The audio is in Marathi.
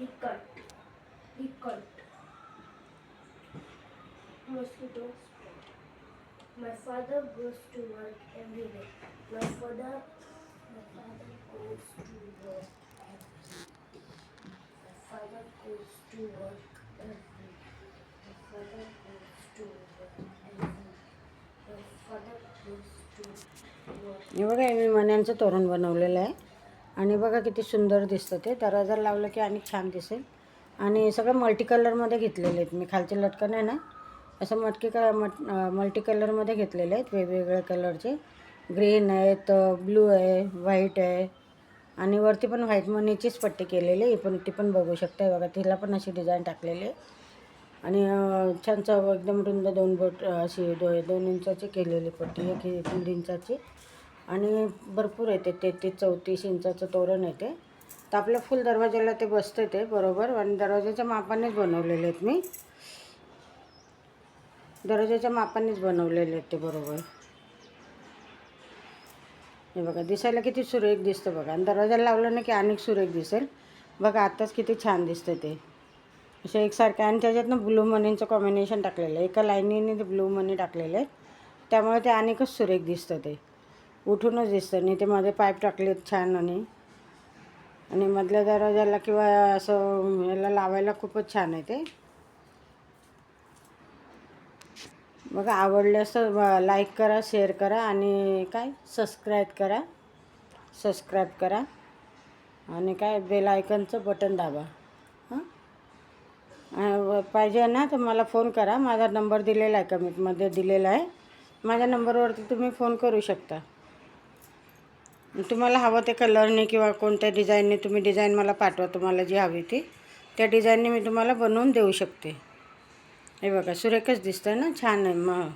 he cut. Mosquito spray. My father goes to work every day. My father, my father goes to work every day. My father goes to work every day. My father goes to work every day. My father goes to work. हे बघा मी मण्यांचं तोरण बनवलेलं आहे आणि बघा किती सुंदर दिसतं ते. दरवाजा लावलं की आणि छान दिसेल. आणि सगळं मल्टी कलरमध्ये घेतलेले आहेत. मी खालचे लटकन आहे ना असं मटकी क मट मल्टी कलरमध्ये घेतलेले आहेत वेगवेगळ्या कलरचे ग्रीन आहेत ब्लू आहे व्हाईट आहे. आणि वरती पण व्हाईट मनीचीच पट्टी केलेली आहे. पण ती पण बघू शकता बघा. तिला पण अशी डिझाईन टाकलेली आहे. आणि छान चव एकदम रुंद दोन बोट अशी दो दोन इंचाची केलेली पट्टी एक दीड इंचाची. आणि भरपूर येते तेहतीस चौतीस इंचाचं तोरण येते. तर आपल्या फुल दरवाजाला ते बसते ते बरोबर? आणि दरवाजाच्या मापानेच बनवलेले आहेत मी. दरवाजाच्या मापानेच बनवलेले आहेत ते बरोबर? हे बघा दिसायला किती सुरेख दिसतं बघा. आणि दरवाजाला लावलं ना की अनेक सुरेख दिसेल. बघा आत्ताच किती छान दिसतं ते. अशा एकसारखं आणि त्याच्यातनं ब्लू मनीचं कॉम्बिनेशन टाकलेलं आहे. एका लाईनीने ते ब्लू मनी टाकलेले आहेत. त्यामुळे ते अनेकच सुरेख दिसतं ते. उठूनच दिसतं. आणि ते मध्ये पाईप टाकलेत छान आणि आणि मधल्या दरवाजाला किंवा असं याला लावायला खूपच छान आहे ते. बघा आवडल्यास तर लाईक करा शेअर करा आणि काय? सबस्क्राईब करा. सबस्क्राईब करा. आणि काय? बेल आयकनचं बटन दाबा. हां? पाहिजे ना तर मला फोन करा. माझा नंबर दिलेला आहे कमेंटमध्ये दिलेला आहे. माझ्या नंबरवरती तुम्ही फोन करू शकता. तुम्हाला हवं ते कलरने किंवा कोणत्या डिझाईनने तुम्ही डिझाईन मला पाठवा तुम्हाला जी हवी ती. त्या डिझाईनने मी तुम्हाला बनवून देऊ शकते. हे बघा सुरेखच दिसतं ना? छान आहे मग